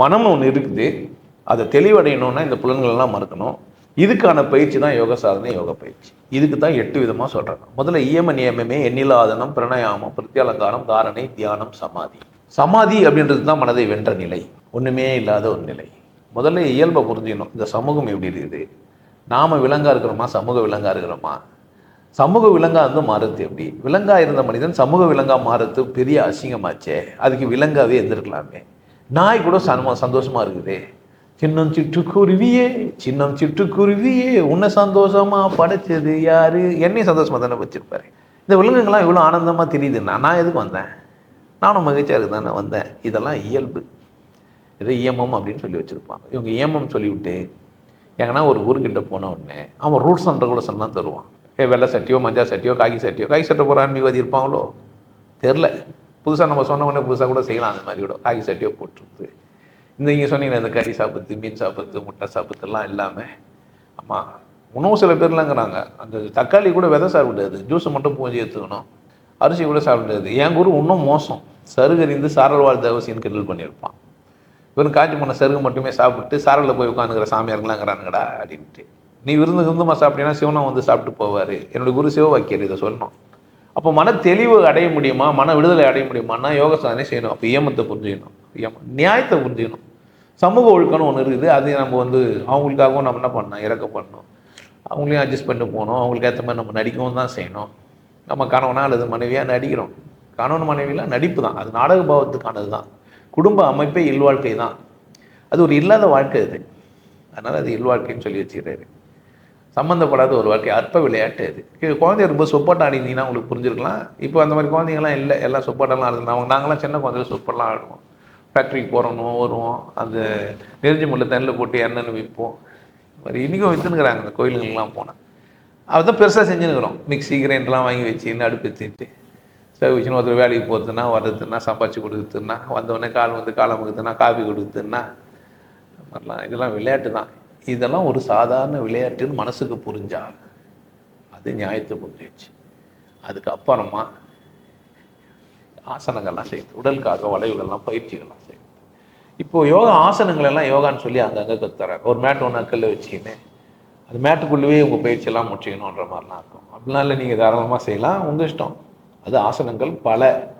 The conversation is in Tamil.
மனம்னு ஒன்று இருக்குது. அதை தெளிவடையணும்னா இந்த புலன்கள் மறக்கணும். மறுக்கணும் இதுக்கான பயிற்சி தான் யோக சாதனை யோக பயிற்சி. இதுக்கு தான் எட்டு விதமாக சொல்கிறாங்க முதல்ல இயம நியமமே எண்ணிலாதனம் பிரணயாமம் பிரத்யாலங்காரம் தாரணை தியானம் சமாதி. சமாதி அப்படின்றது தான் மனதை வென்ற நிலை. ஒன்றுமே இல்லாத ஒரு நிலை. முதல்ல இயல்பை புரிஞ்சுக்கணும். இந்த சமூகம் எப்படி இருக்குது? நாம் விலங்காக இருக்கிறோமா? சமூக விலங்காக இருக்கிறோமா? சமூக விலங்காக இருந்து மாறுறது எப்படி? விலங்காக இருந்த மனிதன் சமூக விலங்காக மாறுறது பெரிய அசிங்கமாச்சே. அதுக்கு விலங்காகவே எந்திருக்கலாமே. நாய் கூட சனமா சந்தோஷமா இருக்குது. சின்னம் சிட்டுக்குருவியே சின்னம் சிட்டுக்குருவியே உன்னை சந்தோஷமா படைச்சது யாரு? என்னையும் சந்தோஷமா தானே வச்சிருப்பாரு இந்த விலங்குகள்லாம் இவ்வளோ ஆனந்தமா தெரியுதுன்னா நான் எதுக்கு வந்தேன்? நானும் மகிழ்ச்சியாக இருக்கு தானே வந்தேன். இதெல்லாம் இயல்பு. இதை இயமம் அப்படின்னு சொல்லி வச்சுருப்பாங்க. இவங்க இயமம் சொல்லிவிட்டு எங்கன்னா ஒரு ஊருக்கிட்ட போன உடனே அவன் ரூட்ஸ் அண்ட் ரெகுலேஷன் தான் தருவான். ஏ வெள்ளை சட்டியோ மஞ்சள் சட்டியோ காக்கி சட்டியோ காக்கி சட்டை போகிற ஆன்மீகவாதி இருப்பாங்களோ தெரில. புதுசாக நம்ம சொன்ன உடனே புதுசாக கூட செய்யலாம். அந்த மாதிரி கூட காய் சட்டியோ போட்டுருது. இந்த நீங்கள் சொன்னீங்களே இந்த கறி சாப்பிட்டு மீன் சாப்பிட்டு முட்டை சாப்பிட்டுலாம் இல்லாமல் ஆமாம் உணவு சில பேர்லாங்கிறாங்க. அந்த தக்காளி கூட விதை சாப்பிடாது ஜூஸை மட்டும் பூஞ்சி எடுத்துக்கணும். அரிசி கூட சாப்பிடாது என் குரு இன்னும் மோசம். சருகறிந்து சாரல் வாழ் தேவசின்னு கிண்டல் பண்ணியிருப்பான். வெறும் காய்ச்சி போன சருகு மட்டுமே சாப்பிட்டு சாரலில் போய் உட்காந்துக்கிற சாமியாருங்களாங்கிறானுங்கடா அப்படின்ட்டு. நீ விருந்து விருந்துமா சாப்பிட்டீங்கன்னா சிவனம் வந்து சாப்பிட்டு போவார். என்னுடைய குரு சிவவாக்கியர் இதை சொல்லணும். அப்போ மன தெளிவு அடைய முடியுமா? மன விடுதலை அடைய முடியுமான்னா யோக சாதனை செய்யணும். அப்போ ஏமத்தை புரிஞ்சுக்கணும். இயமம் நியாயத்தை புரிஞ்சுக்கணும். சமூக ஒழுக்கம்னு ஒன்று இருக்குது. அது நம்ம வந்து அவங்களுக்காகவும் நம்ம என்ன பண்ணணும்? இறக்க பண்ணணும். அவங்களையும் அட்ஜஸ்ட் பண்ணிட்டு போகணும். அவங்களுக்கு ஏற்ற மாதிரி நம்ம நடிக்கவும் தான் செய்யணும். நம்ம கணவனா அல்லது மனைவியாக நடிக்கிறோம். கணவன் மனைவிலாம் நடிப்பு தான். அது நாடக பாவத்துக்கானது தான். குடும்ப அமைப்பே இல்வாழ்க்கை தான். அது ஒரு இல்லாத வாழ்க்கை அது. அதனால் அது இல்வாழ்க்கைன்னு சொல்லி வச்சுக்கிறாரு. சம்மந்தப்படாத ஒரு வாழ்க்கை அற்ப விளையாட்டு அது. இது குழந்தை ரொம்ப சொப்பாட்டம் ஆடினீங்கன்னா உங்களுக்கு புரிஞ்சிருக்கலாம். இப்போ அந்த மாதிரி குழந்தைங்கலாம் இல்லை. எல்லாம் சொப்பாட்டெல்லாம் ஆடுது அவங்க நாங்களாம் சின்ன குழந்தைல சொப்பெல்லாம் ஆடுவோம். ஃபேக்ட்ரிக்கு போகிறோம் வருவோம். அந்த நெருஞ்சி முள்ள தண்ணியில் போட்டு எண்ணெய்னு விற்போம் மாதிரி இன்றைக்கும் விற்றுனுக்குறாங்க அந்த கோயிலுங்கெல்லாம் போனால் அதுதான் பெருசாக செஞ்சுன்னுக்குறோம். மிக்ஸி கிரைண்டர்லாம் வாங்கி வச்சு அடுப்பு வச்சுட்டு ஸ்டவ் வச்சுன்னு ஒருத்தர் வேலைக்கு போகிறதுனா வர்றதுன்னா சம்பாதிச்சு கொடுக்குறதுன்னா வந்தவொடனே கால் வந்து காலம் கொடுத்துனா காஃபி கொடுக்குதுன்னா மாதிரிலாம். இதெல்லாம் விளையாட்டு தான். இதெல்லாம் ஒரு சாதாரண விளையாட்டுன்னு மனசுக்கு புரிஞ்சா அது நியாயத்தை புரிஞ்சிச்சு அதுக்கப்புறமா ஆசனங்கள்லாம் செய்யுது. உடலுக்காக வளைவுகள்லாம் பயிற்சிகள்லாம் செய்யுது. இப்போ யோகா ஆசனங்கள் எல்லாம் யோகான்னு சொல்லி அங்கங்கே கத்துறாரு. ஒரு மேட் ஒன்று அக்கல்ல வச்சுக்கின்னு அது மேட்டுக்குள்ளவே உங்கள் பயிற்சியெல்லாம் முடிச்சிக்கணுன்ற மாதிரிலாம் இருக்கும். அப்படிலாம் இல்லை நீங்கள் தாராளமாக செய்யலாம். உங்கள் இஷ்டம். அது ஆசனங்கள் பல.